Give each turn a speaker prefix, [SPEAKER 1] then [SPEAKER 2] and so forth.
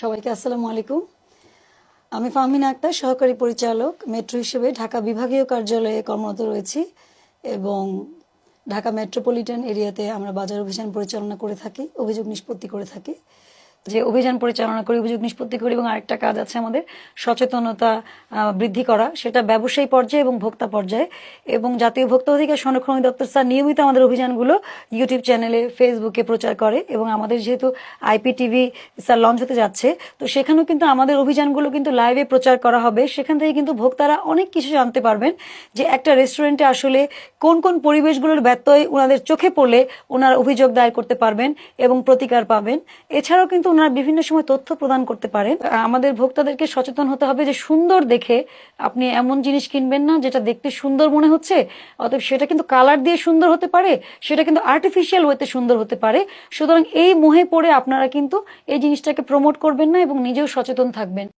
[SPEAKER 1] সবাইকে আসসালামু আলাইকুম। আমি ফাহমিনা আক্তার, সহকারী পরিচালক, মেট্রো হিসেবে ঢাকা বিভাগীয় কার্যালয়ে কর্মরত রয়েছি এবং ঢাকা মেট্রোপলিটন এরিয়াতে আমরা বাজার অভিযান পরিচালনা করে থাকি, অভিযোগ নিষ্পত্তি করে থাকি। যে অভিযান পরিচালনা করি, অভিযোগ নিষ্পত্তি করি এবং আরেকটা কাজ আছে আমাদের সচেতনতা বৃদ্ধি করা। সেটা ব্যবসায়ী পর্যায়ে এবং ভোক্তা পর্যায়ে। এবং জাতীয় ভোক্তা অধিকার সংরক্ষণ দপ্তর স্যার নিয়মিত আমাদের অভিযানগুলো ইউটিউব চ্যানেলে, ফেসবুকে প্রচার করে এবং আমাদের যেহেতু আইপিটিভি স্যার লঞ্চ হতে যাচ্ছে, তো সেখানেও কিন্তু আমাদের অভিযানগুলো কিন্তু লাইভে প্রচার করা হবে। সেখান থেকে কিন্তু ভোক্তারা অনেক কিছু জানতে পারবেন যে একটা রেস্টুরেন্টে আসলে কোন কোন পরিবেশগুলোর ব্যত্যয় ওনাদের চোখে পড়লে ওনারা অভিযোগ দায়ের করতে পারবেন এবং প্রতিকার পাবেন। এছাড়াও কিন্তু ওনারা বিভিন্ন সময় তথ্য প্রদান করতে পারেন। আমাদের ভোক্তাদেরকে সচেতন হতে হবে যে সুন্দর দেখে আপনি এমন জিনিস কিনবেন না যেটা দেখতে সুন্দর মনে হচ্ছে, অতএব সেটা কিন্তু কালার দিয়ে সুন্দর হতে পারে, সেটা কিন্তু আর্টিফিশিয়াল ওয়েতে সুন্দর হতে পারে। সুতরাং এই মোহে পড়ে আপনারা কিন্তু এই জিনিসটাকে প্রমোট করবেন না এবং নিজেও সচেতন থাকবেন।